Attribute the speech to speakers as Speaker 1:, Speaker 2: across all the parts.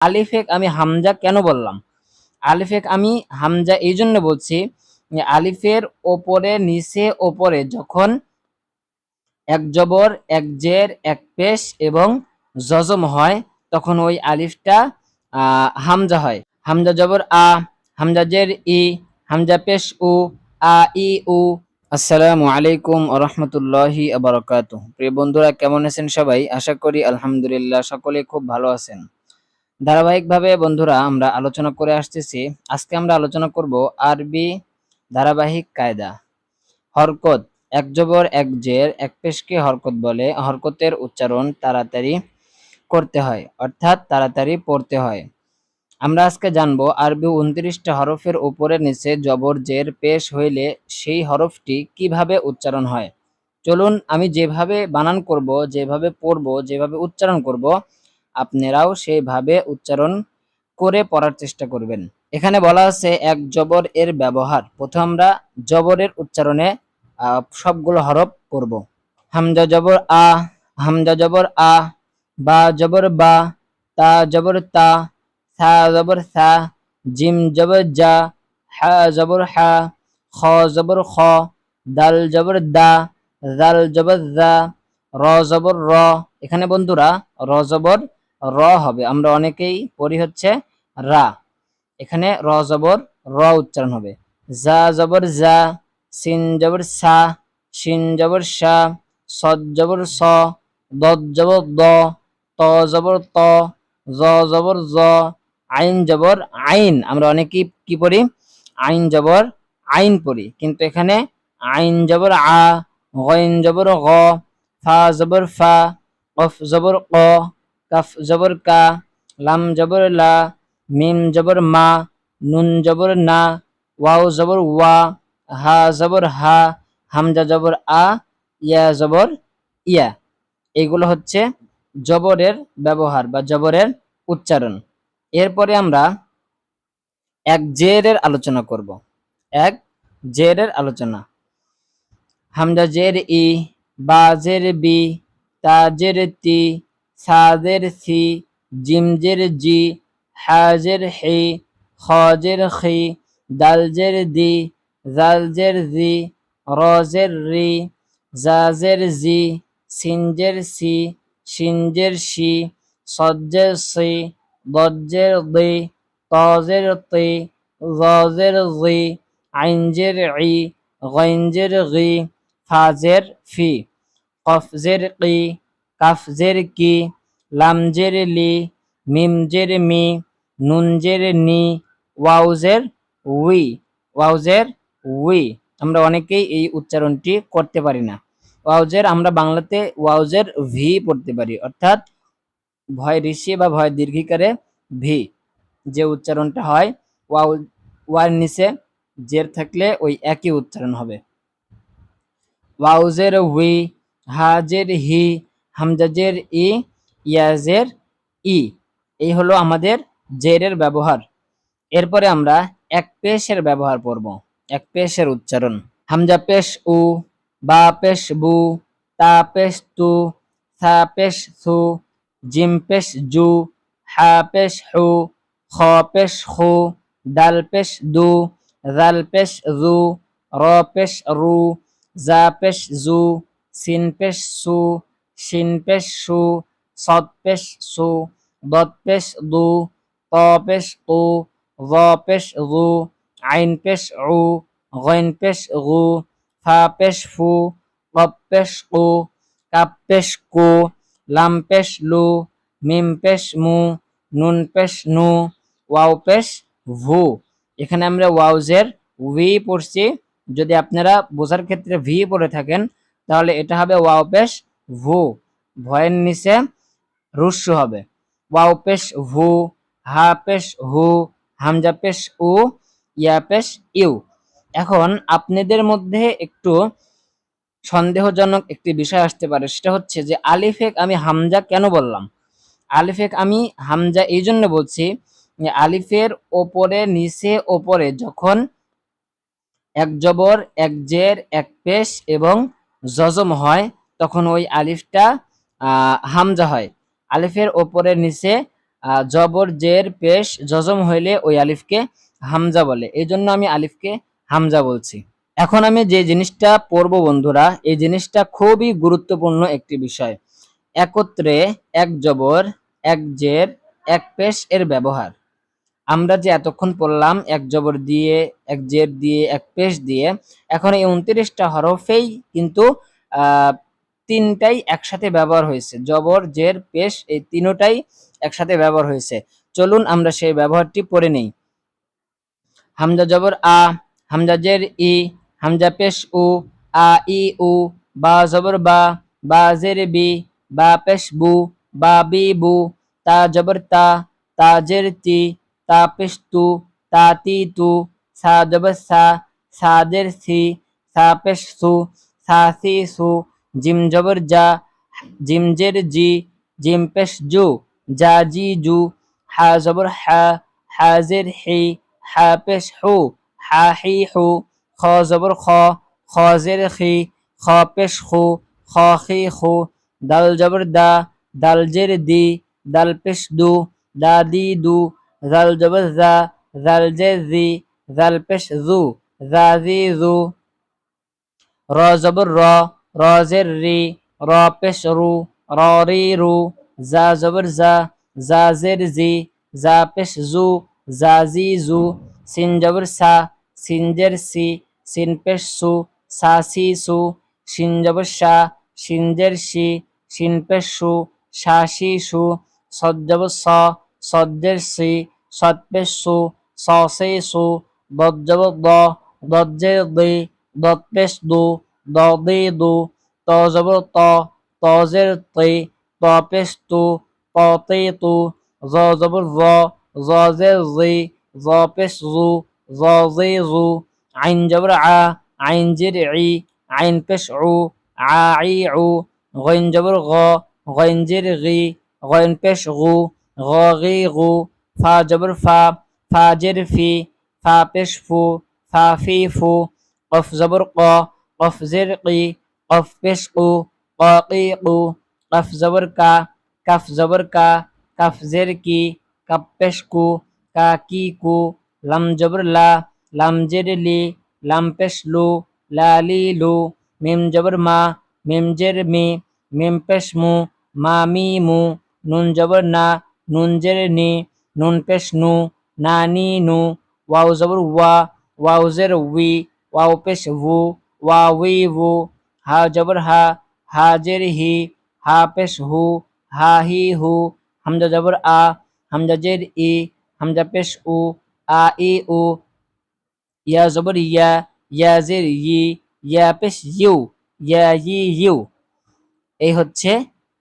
Speaker 1: আলিফেক আমি হামজা কেন বললাম? আলিফেক আমি হামজা এই জন্য বলছি আলিফের ওপরে, নিচে, ওপরে যখন এক জবর, এক জের, এক পেশ এবং জজম হয়, তখন ওই আলিফটা হামজা হয়। হামজা জবর আ, হামজা জের ই, হামজা পেশ উ, আ, ই, উ। আসসালামু আলাইকুম রহমতুল্লাহি আবরকাত প্রিয় বন্ধুরা, কেমন আছেন সবাই? আশা করি আলহামদুলিল্লাহ সকলে খুব ভালো আছেন। ধারাবাহিকভাবে বন্ধুরা আমরা আলোচনা করে আসতেছি। আজকে আমরা আলোচনা করব আরবি ধারাবাহিক কায়দা। হরকত, এক জবর, এক জের, এক পেশকে হরকত বলে। হরকতের উচ্চারণ তাড়াতাড়ি করতে হয়, অর্থাৎ তাড়াতাড়ি পড়তে হয়। আমরা আজকে জানব আরবি উনত্রিশটা হরফের উপরে নিচে জবর, জের, পেশ হইলে সেই হরফটি কীভাবে উচ্চারণ হয়। চলুন আমি যেভাবে বানান করব, যেভাবে পড়ব, যেভাবে উচ্চারণ করব আপনারাও সেইভাবে উচ্চারণ করে পড়ার চেষ্টা করবেন। এখানে বলা আছে, এক জবর এর ব্যবহার। প্রথম আমরা জবরের উচ্চারণে সবগুলো হরফ পড়ব। হামজা জবর আ, হামজা জবর আ, বা জবর বা, তা জবর তা, সা জবর সা, জিম জবর জা, হা জবর হা, খ জবর খ, দাল জবর দা, জাল জবর দা, র জবর র। এখানে বন্ধুরা, র জবর র হবে। আমরা অনেকেই পড়ি হচ্ছে রা। এখানে র জবর র উচ্চারণ হবে। জা জবর জা, সিন জবর সা, শিন জবর সা, সদ জবর স, দদ জবর দ, ত জবর ত, জ জবর জ, আইন জবর আইন। আমরা অনেকেই কি পড়ি? আইন জবর আইন পড়ি। কিন্তু এখানে আইন জবর আ, গইন জবর গ, ফা জবর ফা, কফ জবর ক কাফ জবর কা, লাম জবর লা, মিম জবর মা, নুন জবর না, ওয়াও জবর ওয়া, হা জবর হা, হামজা জবর আ, ইয়া জবর ইয়া। এগুলো হচ্ছে জবরের ব্যবহার বা জবরের উচ্চারণ। এরপরে আমরা এক জেরের আলোচনা করব। এক জেরের আলোচনা। হামজা জের ই, বা জের বি, তা জের তি সা জের সি জিম জের জি হা জের হি খ জের খি দাল জের দি জাল জের জি র জের রি জা জের জি সিন জের সি শিন জের শি সদ জের সি ضد জের দি ত জের তি জ জের জি আইন জের ই গইন জের গি ফা জের ফি কফ জের কি কাফ জের কি, লাম জের লি, মিম জের মি, নুন জের নি, ওয়াও জের উই, ওয়াও জের উই। আমরা অনেকেই এই উচ্চারণটি করতে পারি না। ওয়াউজের আমরা বাংলাতে ওয়াউজের ভি পড়তে পারি, অর্থাৎ ভয় ঋষি বা ভয় দীর্ঘিকারে ভি। যে উচ্চারণটা হয় ওয়াউ ওয়ার নিচে জের থাকলে ওই একই উচ্চারণ হবে। ওয়াউজের হুই হাজের হি হামজাজের ই ইয়াজের ই। এই হলো আমাদের জেরের ব্যবহার। এরপরে আমরা এক পেশের ব্যবহার করব এক পেশের উচ্চারণ। হামজা পেশ উ, বা পেশ বু, তা পেশ তু থা পেশ থু জিম পেশ জু, হা পেশ হু, খ পেশ খু দাল পেশ দু জাল পেশ জু, র পেশ রু, জা পেশ জু, সিন পেশ সু শিন পেশ সু সদ পেশ সু দদ পেশ দু ত পেশ তু জ পেশ জু আইন পেশ উ গইন পেশ গু ফা পেশ ফু কপ পেশ কু কাপ পেশ কু লাম পেশ লু মিম পেশ মু নুন পেশ নু ওয়াও পেশ ভু এখানে আমরা ওয়াউজের ভি পড়ছি। যদি আপনারা বোঝার ক্ষেত্রে ভি পড়ে থাকেন, তাহলে এটা হবে ওয়াও পেশ ভু। ভয়ের নিচে রুস্যু হবে। ওয়াও পেশ ভু, হা পেশ হু, হামজা পেশ উ, ইয়া পেশ ইউ। এখন আপনাদের মধ্যে একটু সন্দেহজনক একটি বিষয় আসতে পারে। সেটা হচ্ছে যে আলিফেক আমি হামজা কেন বললাম? আলিফেক আমি হামজা এই জন্য বলছি আলিফের ওপরে, নিচে, ওপরে যখন এক জবর, এক জের, এক পেশ এবং জজম হয় তখন ওই আলিফটা হামজা হয়। আলিফের ওপরে নিচে জবর, জের, পেশ, জজম হইলে ওই আলিফকে হামজা বলে। এই জন্য আমি আলিফকে হামজা বলছি। এখন আমি যে জিনিসটা পড়ব বন্ধুরা, এই জিনিসটা খুবই গুরুত্বপূর্ণ একটি বিষয়। একত্রে এক জবর, এক জের, এক পেশ এর ব্যবহার। আমরা যে এতক্ষণ পড়লাম, এক জবর দিয়ে, এক জের দিয়ে, এক পেশ দিয়ে, এখন এই উনত্রিশটা হরফেই কিন্তু তিনটাই একসাথে ব্যবহার হয়েছে। জবর, জের, পেশ, এই তিনোটাই একসাথে ব্যবহার হয়েছে। চলুন আমরা সেই ব্যবহারটি পড়ে নেই। হামজা জবর, আ, হামজা জের, ই, হামজা পেশ, উ, আ, ই, উ, বা জবর, বা বা জের, বি, বা পেশ, বু, বা বি, বু, তা জবর, তা তা জের, তি, তা পেশ, তু, তা তি, তু, সা জবর, সা সা জের, সি, সা পেশ, সু, সা, সি, সু জিম জবর যা, জিম জের জি, জিম পেশ জু জা জি জু, হা জবর হা হা জের হি, হা পেশ হু, হা হি হু, খ জবর খ খ জের খি খ পেশ খু খ খি খু দাল জবর দা, দাল জের দি, দাল পেশ দু, দা দি দু জাল জবর জা জাল জের জি জাল পেশ জু জা জি জু র জবর র র জের রি র পেশ রু র রি রু জা জবর জা জা জের জি জা পেশ জু জা জি জু সিন জবর সা সিন সি সিন সু সা সি সু শিন জবর সা শিন জের সি শিন পেশ সু সা সি সদ দ দদ জের দু দ দি দু ত জবর ত ত জের তি ত পেশ তু ত তু জ জবর জ জ জি জ আইন জবর আ আইন জের ই আইন পেশ উ আ ই উ গইন জবর গ গইন জের গি গইন পেশ গু গ গি গু ফা জবর ফা ফা জের ফি ফা পেশ ফু ফা ফি ফু কফ জবর ক কফ জের কি কফ কফ জবর কা কাফ জবর কা কাফ জের কি কাপ পেশ কু লাম জবর লা লাম জের লি লাম পেশ লু লা লি লু মিম জবর মা মিম জের মি মিম পেশ মু মা মু নুন জবর না নুন জের নি নুন পেশ নু না নু ওয়াও জবর ওয়া ওয়াও উই ওয়াও ভু ওয়া উই ভু হা জবর হা হা জের হি হা পেশ হু হা হি হু হামজা জবর আ হামজা জের ই হামজা পেশ উ আ ই উ ইয়া জবর ইয়া ইয়া জের ই ইয়া পেশ ইউ ইয়া ই ইউ এই হচ্ছে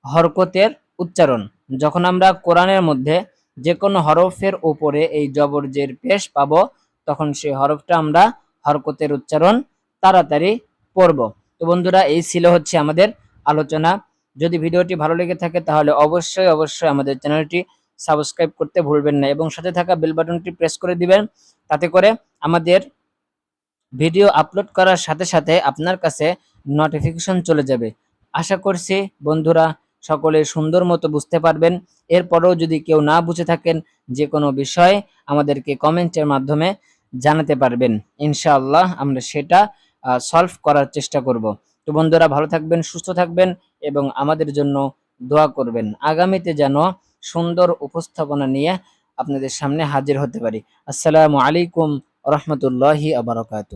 Speaker 1: হরকতের উচ্চারণ। যখন আমরা কোরআনের মধ্যে যে কোনো হরফের ওপরে এই জবর, জের, পেশ পাবো, তখন সেই হরফটা আমরা হরকতের উচ্চারণ তাড়াতাড়ি পড়ব। তো বন্ধুরা, এই ছিল হচ্ছে আমাদের আলোচনা। যদি ভিডিওটি ভালো লেগে থাকে তাহলে অবশ্যই অবশ্যই আমাদের চ্যানেলটি সাবস্ক্রাইব করতে ভুলবেন না এবং সাথে থাকা বেল বাটনটি প্রেস করে দিবেন। তাতে করে আমাদের ভিডিও আপলোড করার সাথে সাথে আপনার কাছে নোটিফিকেশন চলে যাবে। আশা করছি বন্ধুরা সকলে সুন্দর মতো বুঝতে পারবেন। এরপরেও যদি কেউ না বুঝে থাকেন যে কোনো বিষয়, আমাদেরকে কমেন্টের মাধ্যমে জানাতে পারবেন। ইনশাআল্লাহ আমরা সেটা সলভ করার চেষ্টা করব। তো বন্ধুরা, ভালো থাকবেন, সুস্থ থাকবেন এবং আমাদের জন্য দোয়া করবেন। আগামীতে যেন সুন্দর উপস্থাপনা নিয়ে আপনাদের সামনে হাজির হতে পারি। আসসালামু আলাইকুম রহমতুল্লাহি আবরকাত